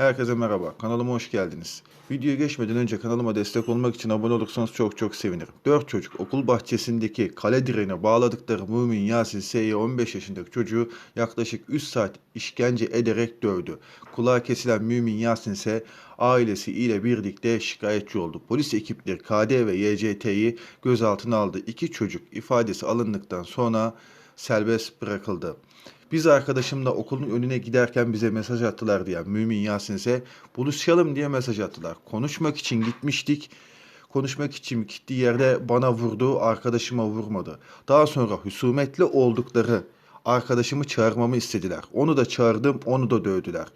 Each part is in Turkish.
Herkese merhaba, kanalıma hoş geldiniz. Videoya geçmeden önce kanalıma destek olmak için abone olursanız çok çok sevinirim. 4 çocuk okul bahçesindeki kale direğine bağladıkları Mümin Yasin S'ye 15 yaşındaki çocuğu yaklaşık 3 saat işkence ederek dövdü. Kulağı kesilen Mümin Yasin ise ailesi ile birlikte şikayetçi oldu. Polis ekipleri KD ve YCT'yi gözaltına aldı. İki çocuk ifadesi alındıktan sonra serbest bırakıldı. Biz arkadaşımla okulun önüne giderken bize mesaj attılar diye Mümin Yasin ise buluşalım diye mesaj attılar. Konuşmak için gitmiştik. Konuşmak için gittiği yerde bana vurdu, arkadaşıma vurmadı. Daha sonra husumetli oldukları arkadaşımı çağırmamı istediler. Onu da çağırdım, onu da dövdüler.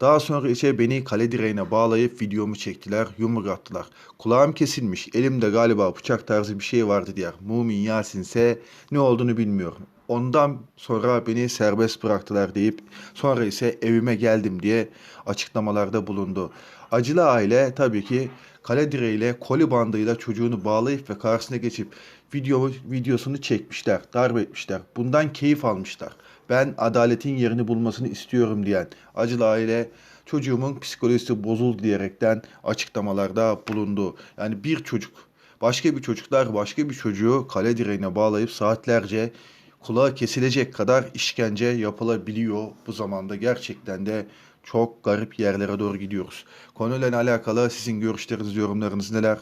Daha sonra ise beni kale direğine bağlayıp videomu çektiler, yumruk attılar. Kulağım kesilmiş, elimde galiba bıçak tarzı bir şey vardı diye. Mumin Yasin ise ne olduğunu bilmiyorum. Ondan sonra beni serbest bıraktılar deyip sonra ise evime geldim diye açıklamalarda bulundu. Acılı aile tabii ki kale direğiyle koli bandıyla çocuğunu bağlayıp ve karşısına geçip video, videosunu çekmişler, darp etmişler. Bundan keyif almışlar. Ben adaletin yerini bulmasını istiyorum diyen acılı aile çocuğumun psikolojisi bozuldu diyerekten açıklamalarda bulundu. Yani bir çocuk başka bir çocuklar başka bir çocuğu kale direğine bağlayıp saatlerce kulağı kesilecek kadar işkence yapılabiliyor bu zamanda gerçekten de çok garip yerlere doğru gidiyoruz. Konuyla alakalı sizin görüşleriniz, yorumlarınız neler?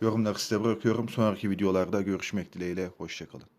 Yorumları size bırakıyorum. Sonraki videolarda görüşmek dileğiyle. Hoşçakalın.